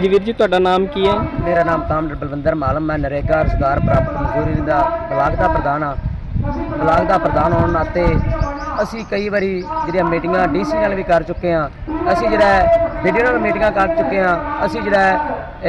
ਜੀ ਵੀਰ ਜੀ, ਤੁਹਾਡਾ ਨਾਮ ਕੀ ਹੈ? ਮੇਰਾ ਨਾਮ ਕਾਮਰੇਡ ਬਲਵਿੰਦਰ ਮਾਲਮ, ਮੈਂ ਨਰੇਗਾ ਰੁਜ਼ਗਾਰ ਪ੍ਰਾਪਤ ਮਜ਼ਦੂਰੀ ਦਾ ਬਲਾਕ ਦਾ ਪ੍ਰਧਾਨ ਹਾਂ। ਬਲਾਕ ਦਾ ਪ੍ਰਧਾਨ ਹੋਣ ਨਾਤੇ ਅਸੀਂ ਕਈ ਵਾਰੀ ਜਿਹੜੀਆਂ ਮੀਟਿੰਗਾਂ ਡੀਸੀ ਨਾਲ ਵੀ ਕਰ ਚੁੱਕੇ ਹਾਂ। ਅਸੀਂ ਜਿਹੜਾ ਵੀਡੀਓ ਨਾਲ ਮੀਟਿੰਗਾਂ ਕਰ ਚੁੱਕੇ ਹਾਂ। ਅਸੀਂ ਜਿਹੜਾ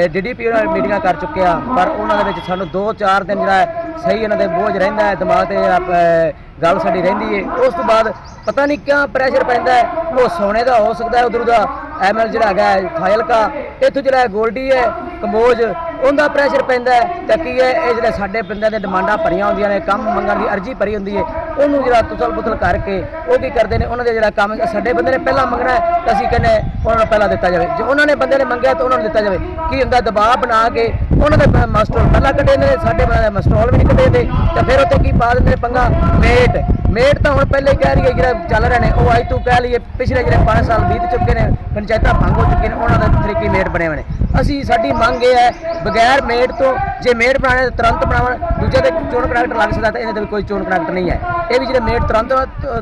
ਡੀਡੀਪੀ ਨਾਲ ਮੀਟਿੰਗਾਂ ਕਰ ਚੁੱਕੇ ਹਾਂ। ਪਰ ਉਹਨਾਂ ਦੇ ਵਿੱਚ ਸਾਨੂੰ 2-4 ਦਿਨ ਜਿਹੜਾ ਸਹੀ ਇਹਨਾਂ ਦੇ ਬੋਝ ਰਹਿੰਦਾ ਹੈ, ਦਿਮਾਗ ਤੇ ਆਪ- ਗੱਲ ਸਾਡੀ ਰਹਿੰਦੀ ਹੈ। ਉਸ ਤੋਂ ਬਾਅਦ ਪਤਾ ਨਹੀਂ ਕਿਉਂ ਪ੍ਰੈਸ਼ਰ ਪੈਂਦਾ ਹੈ। ਉਹ ਸੋਨੇ ਦਾ ਹੋ ਸਕਦਾ ਹੈ, ਉਧਰ ਦਾ ਐਮਐਲ ਜਿਹੜਾ ਹੈਗਾ ਹੈ, ਫਾਇਲਕਾ ਇੱਥੋਂ ਜਿਹੜਾ ਗੋਲਡੀ ਹੈ ਕੰਬੋਜ ਉਹਦਾ ਪ੍ਰੈਸ਼ਰ ਪੈਂਦਾ ਹੈ। ਤਾਂ ਕੀ ਹੈ ਇਹ ਜਿਹੜੇ ਸਾਡੇ ਬੰਦਿਆਂ ਦੇ ਡਿਮਾਂਡਾਂ ਭਰੀਆਂ ਹੁੰਦੀਆਂ ਨੇ ਕੰਮ ਮੰਗਣ ਦੀ ਅਰਜ਼ੀ ਭਰੀ ਹੁੰਦੀ ਹੈ ਉਹਨੂੰ ਜਿਹੜਾ ਤੁਸਲ ਬੁਤਲ ਕਰਕੇ ਉਹ ਕੀ ਕਰਦੇ ਨੇ ਉਹਨਾਂ ਦੇ ਜਿਹੜਾ ਕੰਮ ਸਾਡੇ ਬੰਦੇ ਨੇ ਪਹਿਲਾਂ ਮੰਗਣਾ ਤਾਂ ਅਸੀਂ ਕਹਿੰਦੇ ਉਹਨਾਂ ਨੂੰ ਪਹਿਲਾਂ ਦਿੱਤਾ ਜਾਵੇ। ਜੇ ਉਹਨਾਂ ਨੇ ਬੰਦੇ ਨੇ ਮੰਗਿਆ ਤਾਂ ਉਹਨਾਂ ਨੂੰ ਦਿੱਤਾ ਜਾਵੇ। ਕੀ ਹੁੰਦਾ ਦਬਾਅ ਬਣਾ ਕੇ ਉਹਨਾਂ ਦੇ ਪ- ਮਾਸਟਰ ਪਹਿਲਾਂ ਕੱਢੇ ਨੇ ਸਾਡੇ ਬੰਦੇ ਦੇ ਮਾਸਟਰ ਵੀ ਨਹੀਂ ਕੱਢੇ ਤੇ ਤਾਂ ਫਿਰ ਉੱਥੇ ਕੀ ਪਾ ਦਿੰਦੇ ਨੇ ਪੰਗਾ? ਮੇਟ ਮੇਟ ਤਾਂ ਹੁਣ ਪਹਿਲੇ ਹੀ ਕਹਿ ਰਹੀ ਹੈ ਜਿਹੜਾ ਚੱਲ ਰਹੇ ਨੇ, ਉਹ ਅੱਜ ਤੋਂ ਕਹਿ ਲਈਏ ਪਿਛਲੇ ਜਿਹੜੇ 5 ਸਾਲ ਬੀਤ ਚੁੱਕੇ ਨੇ, ਪੰਚਾਇਤਾਂ ਭੰਗ ਹੋ ਚੁੱਕੀਆਂ ਨੇ, ਉਹਨਾਂ ਦਾ ਤਰੀਕੀ ਮੇਟ ਬਣੇ ਹੋਏ ਨੇ। ਅਸੀਂ ਸਾਡੀ ਮੰਗ ਇਹ ਹੈ, ਬਗੈਰ ਮੇਟ ਤੋਂ ਜੇ ਮੇਟ ਬਣਾਣੇ ਤਾਂ ਤੁਰੰਤ ਬਣਾਉਣ, ਦੂਜੇ ਦੇ ਚੋਣ ਕਨੈਕਟ ਲੱਗ ਸਕਦਾ ਤਾਂ ਇਹਨਾਂ ਦੇ ਵੀ ਕੋਈ ਚੋਣ ਕਨੈਕਟ ਨਹੀਂ ਹੈ। ਇਹ ਵੀ ਜਿਹੜੇ ਮੇਟ ਤੁਰੰਤ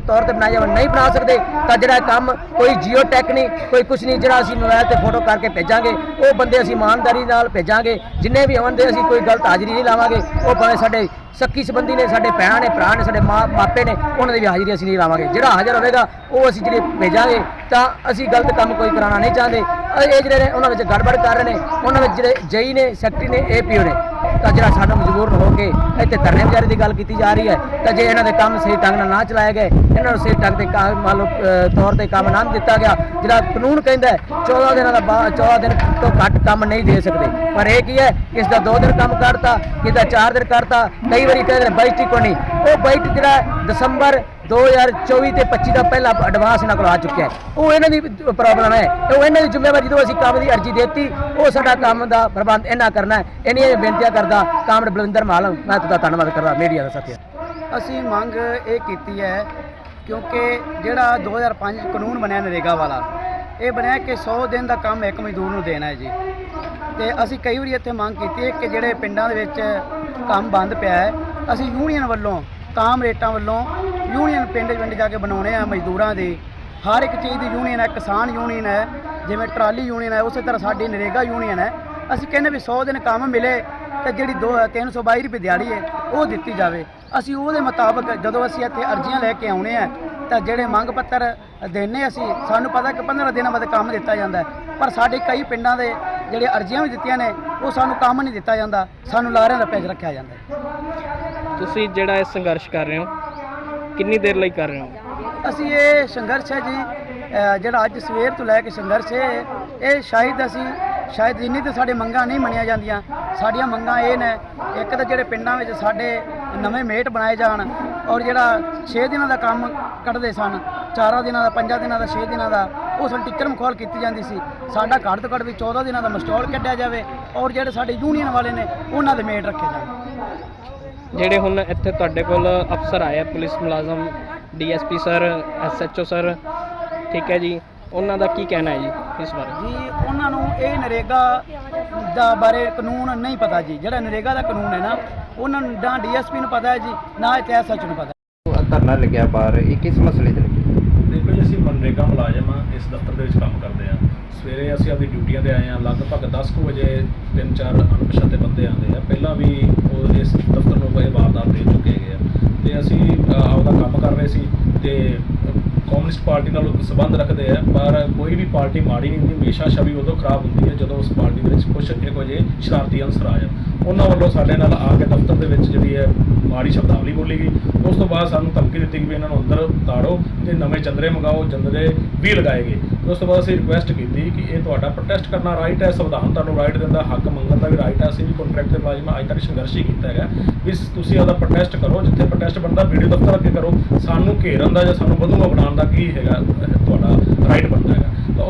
ਤੌਰ ਤੇ ਬਣਾਏ ਜਾਵਣ ਨਹੀਂ ਬਣਾ ਸਕਦੇ। ਤਾਂ ਜਿਹੜਾ ਕੰਮ ਕੋਈ ਜੀਓ ਟੈਕ ਨਹੀਂ, ਕੋਈ ਕੁਝ ਨਹੀਂ, ਜਿਹੜਾ ਅਸੀਂ ਮੋਬਾਈਲ ਤੇ ਫੋਟੋ ਕਰਕੇ ਭੇਜਾਂਗੇ, ਉਹ ਬੰਦੇ ਅਸੀਂ ਇਮਾਨਦਾਰੀ ਨਾਲ ਭੇਜਾਂਗੇ। ਜਿੰਨੇ ਵੀ ਆਉਣ ਦੇ ਅਸੀਂ ਕੋਈ ਗਲਤ ਹਾਜ਼ਰੀ ਨਹੀਂ ਲਾਵਾਂਗੇ। ਉਹ ਭਾਵੇਂ ਸਾਡੇ ਸੱਕੀ ਸੰਬੰਧੀ ਨੇ, ਸਾਡੇ ਭੈਣਾਂ ਨੇ, ਭਰਾ ਨੇ, ਸਾਡੇ ਮਾਂ, ਮਾਪੇ ਨੇ, ਉਹਨਾਂ ਦੀ ਵੀ ਹਾਜ਼ਰੀ ਅਸੀਂ ਨਹੀਂ ਲਾਵਾਂਗੇ। ਜਿਹੜਾ ਹਾਜ਼ਰ ਹੋਵੇਗਾ, ਉਹ ਅਸੀਂ ਜਿਹੜੇ ਭੇਜਾਂਗੇ, ਤਾਂ ਅਸੀਂ ਗਲਤ ਕੰਮ ਕੋਈ ਕਰਾਉਣਾ ਨਹੀਂ ਚਾਹੁੰਦੇ। ਇਹ ਜਿਹੜੇ ਨੇ, ਉਹਨਾਂ ਵਿੱਚ ਗੜਬੜ ਕਰ ਰਹੇ ਨੇ, ਉਹਨਾਂ ਵਿੱਚ ਜਿਹੜੇ ਜਈ ਨੇ, ਸੈਕਟਰੀ ਨੇ ਏਪੀਓ ਨੇ। ਤਾਂ ਜਿਹੜਾ ਸਾਡਾ ਕੇ ਇੱਥੇ ਧਰਨੇ ਵਿਚਾਰੇ ਦੀ ਗੱਲ ਕੀਤੀ ਜਾ ਰਹੀ ਹੈ ਤਾਂ ਜੇ ਇਹਨਾਂ ਦੇ ਕੰਮ ਸਹੀ ਢੰਗ ਨਾਲ ਨਾ ਚਲਾਏ ਗਏ, ਇਹਨਾਂ ਨੂੰ ਸਹੀ ਢੰਗ ਤੇ ਮੰਨ ਲਓ ਤੌਰ ਤੇ ਕੰਮ ਨਾ ਦਿੱਤਾ ਗਿਆ, ਜਿਹੜਾ ਕਾਨੂੰਨ ਕਹਿੰਦਾ ਹੈ 14 ਦਿਨਾਂ ਦਾ ਬਾਅਦ 14 ਦਿਨ ਤੋਂ ਘੱਟ ਕੰਮ ਨਹੀਂ ਦੇ ਸਕਦੇ। ਪਰ ਇਹ ਕੀ ਹੈ? ਕਿਸ ਦਾ 2 ਦਿਨ ਕੰਮ ਕਰਤਾ ਕਿਸ ਦਾ 4 ਦਿਨ ਕਰਤਾ ਕਈ ਵਾਰੀ ਕਹਿੰਦੇ ਨੇ 22 ਕੋ ਨਹੀਂ। ਉਹ 22 ਜਿਹੜਾ ਦਸੰਬਰ 2024 ਤੇ 25 ਦਾ ਪਹਿਲਾ ਐਡਵਾਂਸ ਇਹਨਾਂ ਕੋਲ ਆ ਚੁੱਕਿਆ ਹੈ। ਉਹ ਇਹਨਾਂ ਦੀ ਪ੍ਰੋਬਲਮ ਹੈ। ਉਹ ਇਹਨਾਂ ਦੀ ਜ਼ਿੰਮੇਵਾਰੀ ਜਦੋਂ ਅਸੀਂ ਕੰਮ ਦੀ ਅਰਜ਼ੀ ਦਿੱਤੀ, ਉਹ ਸਾਡਾ ਕੰਮ ਦਾ ਪ੍ਰਬੰਧ ਇਹਨਾਂ ਕਰਨਾ ਹੈ। ਇੰਨੀਆਂ ਬੇਨਤੀਆਂ ਕਰਦਾ ਕਾਮਰੇਡ ਬਲਵਿੰਦਰ ਮਾਲਮ ਮੈਂ ਤੁਹਾਡਾ ਧੰਨਵਾਦ ਕਰਦਾ ਮੀਡੀਆ ਦਾ ਸਾਥੀਆ ਅਸੀਂ ਮੰਗ ਇਹ ਕੀਤੀ ਹੈ, ਕਿਉਂਕਿ ਜਿਹੜਾ 2005 ਚ ਕਾਨੂੰਨ ਬਣਿਆ ਨਰੇਗਾ ਵਾਲਾ, ਇਹ ਬਣਿਆ ਕਿ 100 ਦਿਨ ਦਾ ਕੰਮ ਇੱਕ ਮਜ਼ਦੂਰ ਨੂੰ ਦੇਣਾ ਹੈ ਜੀ। ਤੇ ਅਸੀਂ ਕਈ ਵਾਰੀ ਇੱਥੇ ਮੰਗ ਕੀਤੀ ਹੈ ਕਿ ਜਿਹੜੇ ਪਿੰਡਾਂ ਦੇ ਵਿੱਚ ਕੰਮ ਬੰਦ ਪਿਆ ਹੈ, ਅਸੀਂ ਯੂਨੀਅਨ ਵੱਲੋਂ ਕਾਮ ਰੇਟਾਂ ਵੱਲੋਂ ਯੂਨੀਅਨ ਪਿੰਡ ਪਿੰਡ ਜਾ ਕੇ ਬਣਾਉਣੇ ਆ ਮਜ਼ਦੂਰਾਂ ਦੇ। ਹਰ ਇੱਕ ਚੀਜ਼ ਦੀ ਯੂਨੀਅਨ ਹੈ, ਕਿਸਾਨ ਯੂਨੀਅਨ ਹੈ, ਜਿਵੇਂ ਟਰਾਲੀ ਯੂਨੀਅਨ ਹੈ, ਉਸੇ ਤਰ੍ਹਾਂ ਸਾਡੀ ਨਰੇਗਾ ਯੂਨੀਅਨ ਹੈ। ਅਸੀਂ ਕਹਿੰਦੇ ਵੀ 100 ਦਿਨ ਕੰਮ ਮਿਲੇ ਤੇ ਜਿਹੜੀ ਦੋ 322 ਰੁਪਏ ਦਿਹਾੜੀ ਹੈ, ਉਹ ਦਿੱਤੀ ਜਾਵੇ। ਅਸੀਂ ਉਹਦੇ ਮੁਤਾਬਕ ਜਦੋਂ ਅਸੀਂ ਇੱਥੇ ਅਰਜ਼ੀਆਂ ਲੈ ਕੇ ਆਉਣੇ ਆ, ਤਾਂ ਜਿਹੜੇ ਮੰਗ ਪੱਤਰ ਦੇਣੇ ਅਸੀਂ, ਸਾਨੂੰ ਪਤਾ ਕਿ 15 ਦਿਨਾਂ ਬਾਅਦ ਕੰਮ ਦਿੱਤਾ ਜਾਂਦਾ ਪਰ ਸਾਡੇ ਕਈ ਪਿੰਡਾਂ ਦੇ ਜਿਹੜੇ ਅਰਜ਼ੀਆਂ ਵੀ ਦਿੱਤੀਆਂ ਨੇ, ਉਹ ਸਾਨੂੰ ਕੰਮ ਨਹੀਂ ਦਿੱਤਾ ਜਾਂਦਾ, ਸਾਨੂੰ ਲਾਰਿਆਂ ਦਾ ਪੈਜ ਰੱਖਿਆ ਜਾਂਦਾ ਤੁਸੀਂ ਜਿਹੜਾ ਇਹ ਸੰਘਰਸ਼ ਕਰ ਰਹੇ ਹੋ ਕਿੰਨੀ ਦੇਰ ਲਈ ਕਰ ਰਹੇ ਹੋ? ਅਸੀਂ ਇਹ ਸੰਘਰਸ਼ ਹੈ ਜੀ ਅ, ਜਿਹੜਾ ਅੱਜ ਸਵੇਰ ਤੋਂ ਲੈ ਕੇ ਸੰਘਰਸ਼ ਹੈ ਇਹ ਸ਼ਾਇਦ ਅਸੀਂ ਸ਼ਾਇਦ ਇੰਨੀ ਤੇ ਸਾਡੇ ਮੰਗਾਂ ਨਹੀਂ ਮੰਨੀਆਂ ਜਾਂਦੀਆਂ। ਸਾਡੀਆਂ ਮੰਗਾਂ ਇਹ ਨੇ ਇੱਕ ਤਾਂ ਜਿਹੜੇ ਪਿੰਡਾਂ ਵਿੱਚ ਸਾਡੇ ਨਵੇਂ ਮੇਟ ਬਣਾਏ ਜਾਣ ਔਰ ਜਿਹੜਾ 6 ਦਿਨਾਂ ਦਾ ਕੰਮ ਕੱਢਦੇ ਸਨ 4 ਦਿਨਾਂ ਦਾ 5 ਦਿਨਾਂ ਦਾ 6 ਦਿਨਾਂ ਦਾ ਉਹ ਸਾਨੂੰ ਟਿੱਕਰ ਮਖੌਲ ਕੀਤੀ ਜਾਂਦੀ ਸੀ। ਸਾਡਾ ਘੱਟ ਤੋਂ ਘੱਟ ਵੀ 14 ਦਿਨਾਂ ਦਾ ਮਸਟੋਲ ਕੱਢਿਆ ਜਾਵੇ ਔਰ ਜਿਹੜੇ ਸਾਡੇ ਯੂਨੀਅਨ ਵਾਲੇ ਨੇ ਉਹਨਾਂ ਦੇ ਮੇਟ ਰੱਖੇ ਜਾਣ। ਜਿਹੜੇ ਹੁਣ ਇੱਥੇ ਤੁਹਾਡੇ ਕੋਲ ਅਫਸਰ ਆਏ ਆ ਪੁਲਿਸ ਮੁਲਾਜ਼ਮ ਡੀਐਸਪੀ ਸਰ ਐਸਐਚਓ ਸਰ ਠੀਕ ਹੈ ਜੀ। ਉਹਨਾਂ ਦਾ ਕੀ ਕਹਿਣਾ ਹੈ ਜੀ ਇਸ ਬਾਰੇ? ਜੀ ਉਹਨਾਂ ਨੂੰ ਇਹ ਨਰੇਗਾ ਦਾ ਬਾਰੇ ਕਾਨੂੰਨ ਨਹੀਂ ਪਤਾ ਜੀ। ਜਿਹੜਾ ਨਰੇਗਾ ਦਾ ਕਾਨੂੰਨ ਹੈ ਨਾ ਉਹਨਾਂ ਨੂੰ ਨਾ ਡੀਐਸਪੀ ਨੂੰ ਪਤਾ ਹੈ ਜੀ ਨਾ ਇੱਥੇ ਐਸਐਚ ਨੂੰ ਪਤਾ ਧਰਨਾ ਲੱਗਿਆ ਬਾਹਰ ਇਹ ਕਿਸ ਮਸਲੇ ਤੇ ਲੱਗਿਆ? ਜੀ ਅਸੀਂ ਮਨਰੇਗਾ ਮੁਲਾਜ਼ਮ ਆ, ਇਸ ਦਫ਼ਤਰ ਦੇ ਵਿੱਚ ਕੰਮ ਕਰਦੇ ਆ। ਸਵੇਰੇ ਅਸੀਂ ਆਪਣੀ ਡਿਊਟੀਆਂ ਤੇ ਆਏ ਆ, ਲਗਭਗ 10 ਕੁ ਵਜੇ ਤਿੰਨ ਚਾਰ ਅਣਪਛਾਤੇ ਬੰਦੇ ਆਉਂਦੇ ਆ। ਪਹਿਲਾਂ ਵੀ ਉਹ ਇਸ ਦਫ਼ਤਰ ਨੂੰ ਇਹ ਵਾਰਦਾਤ ਦੇ ਚੁੱਕੇ ਹੈਗੇ ਆ। ਤੇ ਅਸੀਂ ਆਪਦਾ ਕੰਮ ਕਰ ਰਹੇ ਸੀ ਤੇ ਕਮਿਊਨਿਸਟ ਪਾਰਟੀ ਨਾਲ ਸੰਬੰਧ ਰੱਖਦੇ ਆ, ਪਰ ਕੋਈ ਵੀ ਪਾਰਟੀ ਮਾੜੀ ਨਹੀਂ ਹੁੰਦੀ, ਹਮੇਸ਼ਾ ਛਵੀ ਉਦੋਂ ਖਰਾਬ ਹੁੰਦੀ ਹੈ ਜਦੋਂ ਉਸ ਪਾਰਟੀ ਦੇ ਵਿੱਚ ਕੁਝ ਇਹੋ ਜਿਹੇ ਸ਼ਰਾਰਤੀ ਅੰਸਰ ਆ ਜਾਣ ਉਹਨਾਂ ਵੱਲੋਂ ਸਾਡੇ ਨਾਲ ਆ ਕੇ ਦਫ਼ਤਰ ਦੇ ਵਿੱਚ ਜਿਹੜੀ ਹੈ ਮਾੜੀ ਸ਼ਬਦਾਵਲੀ ਬੋਲੀ ਗਈ। ਉਸ ਤੋਂ ਬਾਅਦ ਸਾਨੂੰ ਧਮਕੀ ਦਿੱਤੀ ਗਈ ਵੀ ਇਹਨਾਂ ਨੂੰ ਅੰਦਰ ਤਾੜੋ ਤੇ ਨਵੇਂ ਚੰਦਰੇ ਮੰਗਾਓ, ਚੰਦਰੇ ਵੀ ਲਗਾਏ ਗਏ। ਉਸ ਤੋਂ ਬਾਅਦ ਅਸੀਂ ਰਿਕੁਐਸਟ ਕੀਤੀ ਕਿ ਇਹ ਤੁਹਾਡਾ ਪ੍ਰੋਟੈਸਟ ਕਰਨਾ ਰਾਈਟ ਹੈ, ਸੰਵਿਧਾਨ ਤੁਹਾਨੂੰ ਰਾਈਟ ਦਿੰਦਾ, ਹੱਕ ਮੰਗਣ ਦਾ ਵੀ ਰਾਈਟ ਹੈ। ਅਸੀਂ ਵੀ ਕੰਟਰੈਕਟ ਦੇ ਮੁਲਾਜ਼ਮ ਅੱਜ ਤੱਕ ਸੰਘਰਸ਼ ਹੀ ਕੀਤਾ ਹੈਗਾ ਵੀ ਤੁਸੀਂ ਆਪਦਾ ਪ੍ਰੋਟੈਸਟ ਕਰੋ, ਜਿੱਥੇ ਪ੍ਰੋਟੈਸਟ ਬਣਦਾ ਵੀਡੀਓ ਦਫ਼ਤਰ ਅੱਗੇ ਕਰੋ। ਸਾਨੂੰ ਘੇਰਨ ਦਾ ਜਾਂ ਸਾਨੂੰ ਵਧੂਆ ਬਣਾਉਣ ਦਾ ਕੀ ਹੈਗਾ ਤੁਹਾਡਾ ਰਾਈਟ ਬਣਦਾ ਹੈਗਾ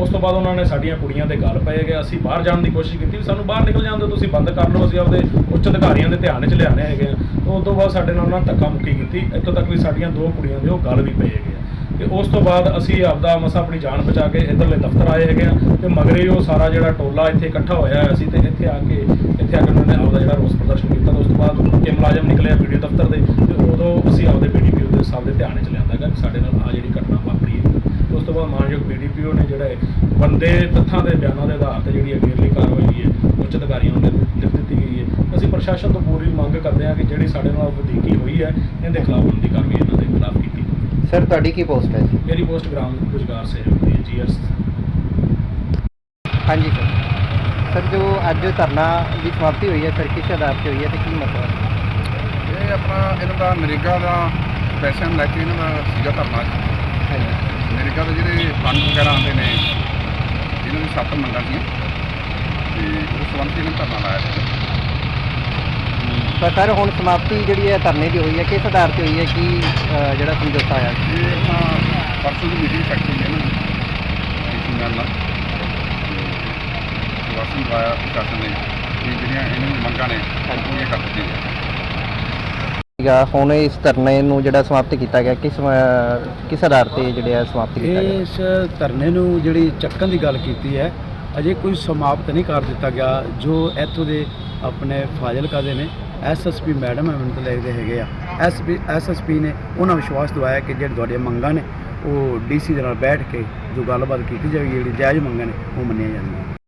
ਉਸ ਤੋਂ ਬਾਅਦ ਉਹਨਾਂ ਨੇ ਸਾਡੀਆਂ ਕੁੜੀਆਂ ਦੇ ਗੱਲ ਪਏ ਗਏ। ਅਸੀਂ ਬਾਹਰ ਜਾਣ ਦੀ ਕੋਸ਼ਿਸ਼ ਕੀਤੀ ਵੀ ਸਾਨੂੰ ਬਾਹਰ ਨਿਕਲ ਜਾਣ ਦਿਓ, ਤੁਸੀਂ ਬੰਦ ਕਰ ਲਓ, ਅਸੀਂ ਆਪਦੇ ਉੱਚ ਅਧਿਕਾਰੀਆਂ ਦੇ ਧਿਆਨ 'ਚ ਲਿਆਣੇ ਹੈਗੇ ਆ ਤਾਂ ਉਸ ਤੋਂ ਬਾਅਦ ਸਾਡੇ ਨਾਲ ਉਹਨਾਂ ਨੇ ਧੱਕਾ ਮੁੱਕੀ ਕੀਤੀ। ਇੱਥੋਂ ਤੱਕ ਵੀ ਸਾਡੀਆਂ ਦੋ ਕੁੜੀਆਂ ਦੇ ਉਹ ਗੱਲ ਵੀ ਪਏ ਹੈਗੇ ਆ। ਤੇ ਉਸ ਤੋਂ ਬਾਅਦ ਅਸੀਂ ਆਪਦਾ ਮਸਾ ਆਪਣੀ ਜਾਨ ਬਚਾ ਕੇ ਇੱਧਰਲੇ ਦਫ਼ਤਰ ਆਏ ਹੈਗੇ ਆ। ਤੇ ਮਗਰੇ ਉਹ ਸਾਰਾ ਜਿਹੜਾ ਟੋਲਾ ਇੱਥੇ ਇਕੱਠਾ ਹੋਇਆ ਹੋਇਆ ਸੀ ਤੇ ਇੱਥੇ ਆ ਕੇ, ਇੱਥੇ ਆ ਕੇ ਉਹਨਾਂ ਨੇ ਆਪਦਾ ਜਿਹੜਾ ਰੋਸ ਪ੍ਰਦਰਸ਼ਨ ਕੀਤਾ ਤੇ ਉਸ ਤੋਂ ਬਾਅਦ ਕਿ ਮੁਲਾਜ਼ਮ ਨਿਕਲੇ ਵੀਡੀਓ ਦਫ਼ਤਰ ਦੇ ਤੇ ਉਦੋਂ ਅਸੀਂ ਆਪਦੇ ਬੀਡੀਪੀਓ ਦੇ ਸਾਹਿਬ ਦੇ ਧਿਆਨ 'ਚ ਲਿਆਂਦਾ ਹੈਗਾ ਕਿ ਸਾਡੇ ਨਾਲ ਆ ਜਿਹੜੀ ਘਟਨਾ ਹੈ ਬਾਅਦ ਮਾਨਯੋਗ ਬੀਡੀਪੀਓ ਨੇ ਜਿਹੜਾ ਹੈ ਬੰਦੇ ਤੱਥਾਂ ਦੇ ਬਿਆਨਾਂ ਦੇ ਆਧਾਰ ਤੇ ਜਿਹੜੀ ਅਗੇਰਲੀ ਕਾਰਵਾਈ ਪ੍ਰਸ਼ਾਸਨ ਤੋਂ ਪੂਰੀ ਮੰਗ ਕਰਦੇ ਹਾਂ ਕਿ ਜਿਹੜੀ ਸਾਡੇ ਨਾਲ ਵਧੀਕੀ ਹੋਈ ਹੈ ਇਹਦੇ ਖਿਲਾਫ ਬਣਦੀ ਕਾਰਵਾਈ ਇਹਨਾਂ ਦੇ ਖਿਲਾਫ ਕੀਤੀ ਸਰ ਤੁਹਾਡੀ ਕੀ ਪੋਸਟ ਹੈ ਜੀ? ਮੇਰੀ ਪੋਸਟ ਗ੍ਰਾਮ ਰੁਜ਼ਗਾਰ ਸਹਿਯੋਗ ਦੀ ਹੈ ਜੀਐਸ ਹਾਂਜੀ ਸਰ ਸਰ ਜੋ ਅੱਜ ਧਰਨਾ ਦੀ ਸਮਾਪਤੀ ਹੋਈ ਹੈ ਸਰ ਕਿਸ ਆਧਾਰ ਤੇ ਹੋਈ ਹੈ ਤੇ ਕੀ ਮਸਲਾ ਹੈ? ਇਹ ਆਪਣਾ ਇਹਨਾਂ ਦਾ ਨਰੇਗਾ ਦਾ ਪੈਸਿਆਂ ਨੂੰ ਲੈ ਕੇ ਇਹਨਾਂ ਦਾ ਸੀਗਾ ਧਰਨਾ। ਨਰੇਗਾ ਦੇ ਜਿਹੜੇ ਫੰਡ ਵਗੈਰਾ ਆਉਂਦੇ ਨੇ ਇਹਨਾਂ ਦੀ ਸੱਤ ਮੰਗਾਂ ਸੀ ਤੇ ਉਸ ਸੰਬੰਧ ਇਹਨਾਂ ਨੇ ਧਰਨਾ ਲਾਇਆ ਸੀ। ਤਾਂ ਸਰ ਹੁਣ ਸਮਾਪਤੀ ਜਿਹੜੀ ਹੈ ਧਰਨੇ ਦੀ ਹੋਈ ਹੈ ਕਿਸ ਆਧਾਰ ਤੇ ਹੋਈ ਹੈ ਕੀ ਅ, ਜਿਹੜਾ ਸਮਝੌਤਾ ਹੋਇਆ ਇਹ ਆਪਣਾ ਪਰਸੋਂ ਦੀ ਮੀਟਿੰਗ ਫੈਕਟਰੀ ਨੇ ਇਹਨਾਂ ਨੇ ਮੈਮ ਨਾਲ ਵਾਸਨ ਦਵਾਇਆ ਪ੍ਰਸ਼ਾਸਨ ਨੇ ਵੀ ਜਿਹੜੀਆਂ ਇਹਨਾਂ ਦੀ ਮੰਗਾਂ ਨੇ ਉਹ ਪੂਰੀਆਂ ਕਰ ਦਿੱਤੀਆਂ। ਜਾਣ ਸੀਗਾ, ਹੁਣ ਇਸ ਧਰਨੇ ਨੂੰ ਜਿਹੜਾ ਸਮਾਪਤ ਕੀਤਾ ਗਿਆ, ਕਿਸ ਕਿਸ ਆਧਾਰ ਤੇ ਜਿਹੜਾ ਸਮਾਪਤ ਕੀਤਾ ਗਿਆ? ਇਸ ਧਰਨੇ ਨੂੰ ਜਿਹੜੀ ਚੱਕਣ ਦੀ ਗੱਲ ਕੀਤੀ ਹੈ, ਅਜੇ ਕੋਈ ਸਮਾਪਤ ਨਹੀਂ ਕਰ ਦਿੱਤਾ ਗਿਆ, ਜੋ ਇੱਥੋਂ ਦੇ ਆਪਣੇ ਫਾਜ਼ਿਲਕਾ ਦੇ ਨੇ ਐਸਐਸਪੀ ਮੈਡਮ ਹੈ ਮੈਨੂੰ ਤਾਂ ਲੱਗਦੇ ਹੈਗੇ ਆ। ਐਸਪੀ ਐਸਐਸਪੀ ਨੇ ਉਹਨਾਂ ਵਿਸ਼ਵਾਸ ਦਵਾਇਆ ਕਿ ਜਿਹੜੇ ਤੁਹਾਡੀਆਂ ਮੰਗਾਂ ਨੇ, ਉਹ ਡੀਸੀ ਦੇ ਨਾਲ ਬੈਠ ਕੇ ਜੋ ਗੱਲਬਾਤ ਕੀਤੀ ਜਾਵੇਗੀ, ਜਿਹੜੀ ਜਾਇਜ਼ ਮੰਗਾਂ ਨੇ, ਉਹ ਮੰਨੀਆਂ ਜਾਣਗੀਆਂ।